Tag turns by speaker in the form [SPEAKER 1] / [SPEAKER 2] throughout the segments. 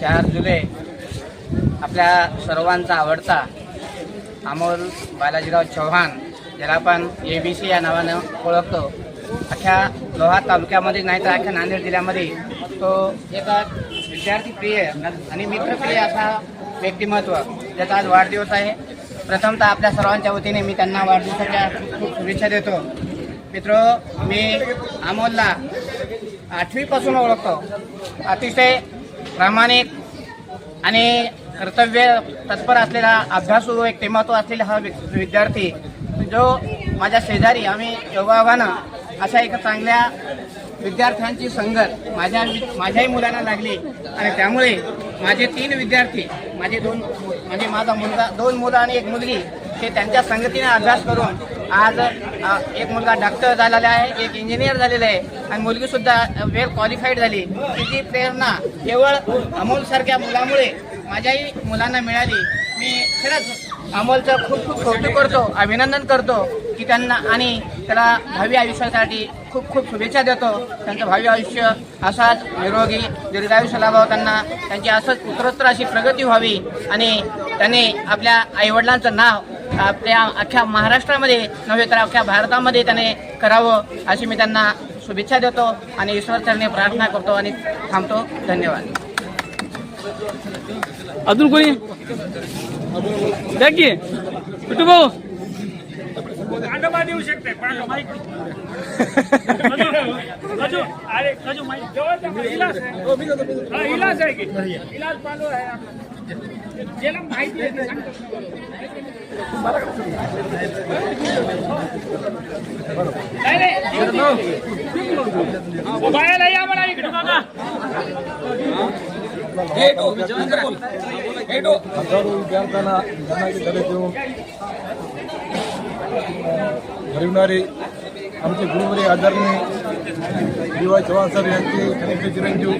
[SPEAKER 1] चार जुलै आपल्या सर्वांचा आवडता अमोल बालाजीराव चव्हाण ज्याला आपण ए बी सी या नावानं ओळखतो. अख्ख्या लोहा तालुक्यामध्ये नाही तर अख्ख्या नांदेड जिल्ह्यामध्ये तो एका विद्यार्थी प्रिय आणि मित्रप्रिय असा व्यक्तिमत्व ज्याचा आज वाढदिवस आहे. प्रथमतः आपल्या सर्वांच्या वतीने मी त्यांना वाढदिवसाच्या खूप शुभेच्छा देतो. मित्र मी अमोलला आठवीपासून ओळखतो. अतिशय प्रामाणिक आणि कर्तव्य तत्पर असलेला अभ्यासू व्यक्तिमत्व असलेला हा विद्यार्थी जो माझ्या शेजारी आम्ही योगाभानं अशा एका चांगल्या विद्यार्थ्यांची संगत माझ्या माझ्याही मुलांना लागली. आणि त्यामुळे माझे तीन विद्यार्थी माझे दोन म्हणजे माझा मुलगा दोन मुलं आणि एक मुलगी ते त्यांच्या संगतीने अभ्यास करून आज एक मुलगा डॉक्टर झालेला आहे एक इंजिनियर झालेला आहे आणि मुलगी सुद्धा वेल क्वालिफाईड झाली. तिची प्रेरणा केवळ अमोलसारख्या मुलामुळे माझ्याही मुलांना मिळाली. मी खरंच अमोलचं खूप खूप कौतुक करतो अभिनंदन करतो की त्यांना आणि त्याला भावी आयुष्यासाठी खूप खूप शुभेच्छा देतो. त्यांचं भावी आयुष्य असाच निरोगी दीर्घायुष्य लाभावं त्यांना. त्यांची असंच उत्तरोत्तर अशी प्रगती व्हावी आणि त्यांनी आपल्या आईवडिलांचं नाव आपल्या अख्ख्या महाराष्ट्रामध्ये नव्हे तर अख्ख्या भारतामध्ये त्याने करावं अशी मी त्यांना शुभेच्छा देतो आणि ईश्वरचरणी प्रार्थना करतो आणि थांबतो. धन्यवाद.
[SPEAKER 2] अजून कोणी? कुठे भाऊ.
[SPEAKER 3] देऊ शकते. इलाज आहे. हा, इलाज आहे की? इलाज चालू आहे आपला. ज्याला माहिती आहे ते सांगतो. नाही, नाही. बायाला या म्हणा इकडे बघा
[SPEAKER 4] हजारो विद्यार्थ्यांना ज्ञानाचे धडे देऊन घडविणारे आमचे गुरुवरे आदरणीय डी वाय चव्हाण सर यांचे कनिष्ठ चिरंजीव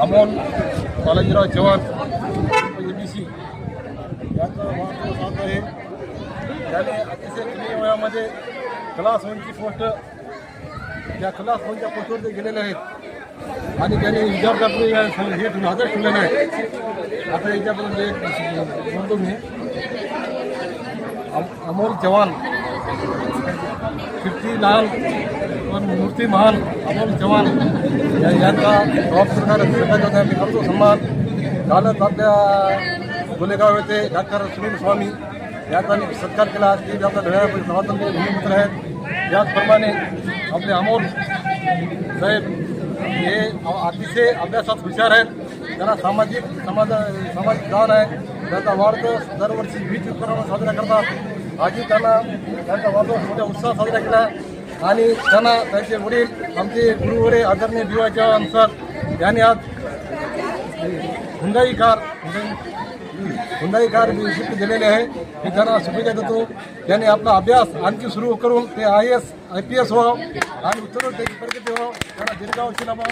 [SPEAKER 4] Amol Balajirao Chavan A B C यांचा महत्त्व साथ आहे त्याने अतिशय म्हणजे क्लास वनची पोस्ट त्या क्लास वनच्या पोस्टवर ते गेलेले आहेत. आणि त्यांनी विद्यार्थ्याकडे या सं- हे हजर ठेवलेलं आहे आता याच्यापर्यंत एक म्हणतो मी अमोल चव्हाण कीर्ती लाल पण मूर्ती महान अमोल चव्हाण यांचा जबाब सरकार मी करतो सन्मान. कालच आपल्या गोलेगाव येथे डॉक्टर सुनील स्वामी या मी सत्कार केला ते आपल्या ढोळ्यापैकी स्वातंत्र्य भूमिपुत्र आहेत. त्याचप्रमाणे आपले अमोल साहेब हे अतिशय अभ्यासात हुशार आहेत. त्यांना सामाजिक समाज सामाजिक जाण आहे. त्यांचा वाढदिवस दरवर्षी वीज उपक्रम साजरा करतात. आजही त्यांना त्यांचा वाढदिवस मोठ्या उत्साहात साजरा केला. आणि त्यांना त्यांचे वडील आमचे गुरुवरे आदरणीय दिवाच्या अनुसार यांनी आज Hyundai car Hyundai car gift दिलेले आहे. मी त्यांना शुभेच्छा देतो त्यांनी आपला अभ्यास आणखी सुरू करून ते I S I P S व्हावं आणि उत्तर त्याची प्रगती व्हावं. त्यांना दीर्घावशी लावा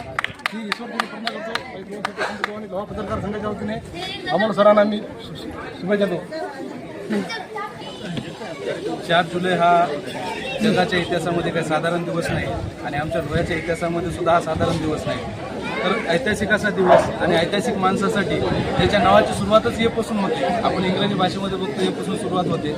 [SPEAKER 4] ही ईश्वर तुम्ही पूर्ण करतो. आणि गावा पत्रकार संघाच्या वतीने अमोल सरांना मी शुभेच्छा देतो.
[SPEAKER 5] चार जुलै हा जगाच्या इतिहासामध्ये काही साधारण दिवस नाही आणि आमच्या डोळ्याच्या इतिहासामध्ये सुद्धा हा साधारण दिवस नाही. तर ऐतिहासिक असा दिवस आणि ऐतिहासिक माणसासाठी त्याच्या नावाची सुरुवातच येपासून होते. आपण इंग्रजी भाषेमध्ये बघतो येपासून सुरुवात होते.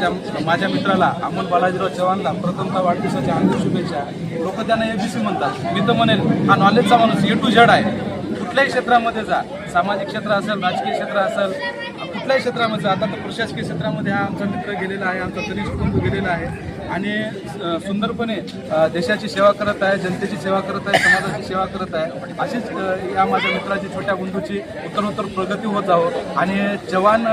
[SPEAKER 5] त्या माझ्या मित्राला अमोल बालाजीराव चव्हाणला प्रथमतः वाढदिवसाच्या हार्दिक शुभेच्छा. लोक त्यांना एबीसी म्हणतात. मी तर म्हणेल हा नॉलेजचा माणूस ए टू झेड आहे. कुठल्याही क्षेत्रामध्ये जा. सामाजिक क्षेत्र असेल राजकीय क्षेत्र असेल कुठल्याही क्षेत्रामध्ये जा. आता तर प्रशासकीय क्षेत्रामध्ये हा आमचा मित्र गेलेला आहे आमचा तरी कुटुंब गेलेला आहे. आणि सुंदरपणे देशाची सेवा करत आहे जनतेची सेवा करत आहे समाजाची सेवा करत आहे. अशीच या माझ्या मित्राची छोट्या बंधूची उत्तरोत्तर प्रगती होत जावं. आणि जवान